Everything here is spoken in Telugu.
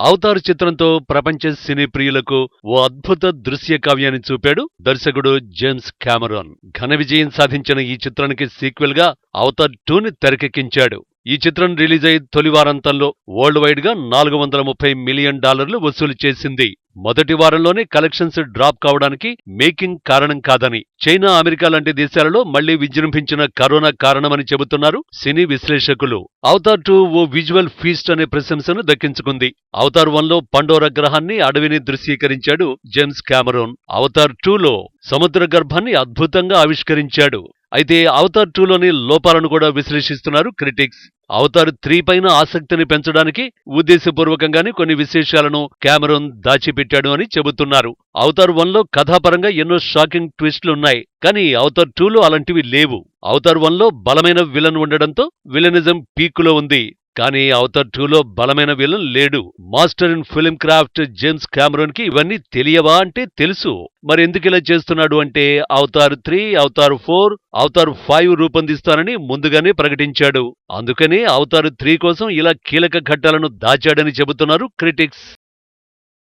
అవతార్ చిత్రంతో ప్రపంచ సినీ ప్రియులకు ఓ అద్భుత దృశ్య కావ్యాన్ని చూపాడు దర్శకుడు జేమ్స్ క్యామరాన్. ఘన విజయం సాధించిన ఈ చిత్రానికి సీక్వెల్గా అవతార్ టూని తెరకెక్కించాడు. ఈ చిత్రం రిలీజ్ అయి తొలి వారాంతంలో వరల్డ్ వైడ్గా నాలుగు వందల ముప్పై మిలియన్ డాలర్లు వసూలు చేసింది. మొదటి వారంలోనే కలెక్షన్స్ డ్రాప్ కావడానికి మేకింగ్ కారణం కాదని చైనా అమెరికా లాంటి దేశాలలో మళ్ళీ విజృంభించిన కరోనా కారణమని చెబుతున్నారు సినీ విశ్లేషకులు. అవతార్ టూ ఓ విజువల్ ఫీస్ట్ అనే ప్రశంసను దక్కించుకుంది. అవతార్ వన్లో పండోర గ్రహాన్ని అడవిని దృశ్యీకరించాడు జేమ్స్ కామరోన్. అవతార్ టూలో సముద్ర గర్భాన్ని అద్భుతంగా ఆవిష్కరించాడు. అయితే అవతార్ టూలోని లోపాలను కూడా విశ్లేషిస్తున్నారు క్రిటిక్స్. అవతార్ త్రీ పైన ఆసక్తిని పెంచడానికి ఉద్దేశపూర్వకంగానే కొన్ని విశేషాలను కెమెరాన్ దాచిపెట్టాడు అని చెబుతున్నారు. అవతార్ వన్లో కథాపరంగా ఎన్నో షాకింగ్ ట్విస్టులున్నాయి కానీ అవతార్ టూలో అలాంటివి లేవు. అవతార్ వన్లో బలమైన విలన్ ఉండడంతో విలనిజం పీక్లో ఉంది. కానీ అవతార్ టూలో బలమైన విలన్ లేడు. Master in film craft James కామరోన్కి ఇవన్నీ తెలియవా అంటే తెలుసు. మరి ఎందుకు ఇలా చేస్తున్నాడు అంటే Avatar three Avatar four Avatar five రూపొందిస్తానని ముందుగానే ప్రకటించాడు. అందుకనే అవతార్ త్రీ కోసం ఇలా కీలక ఘట్టాలను దాచాడని చెబుతున్నారు క్రిటిక్స్.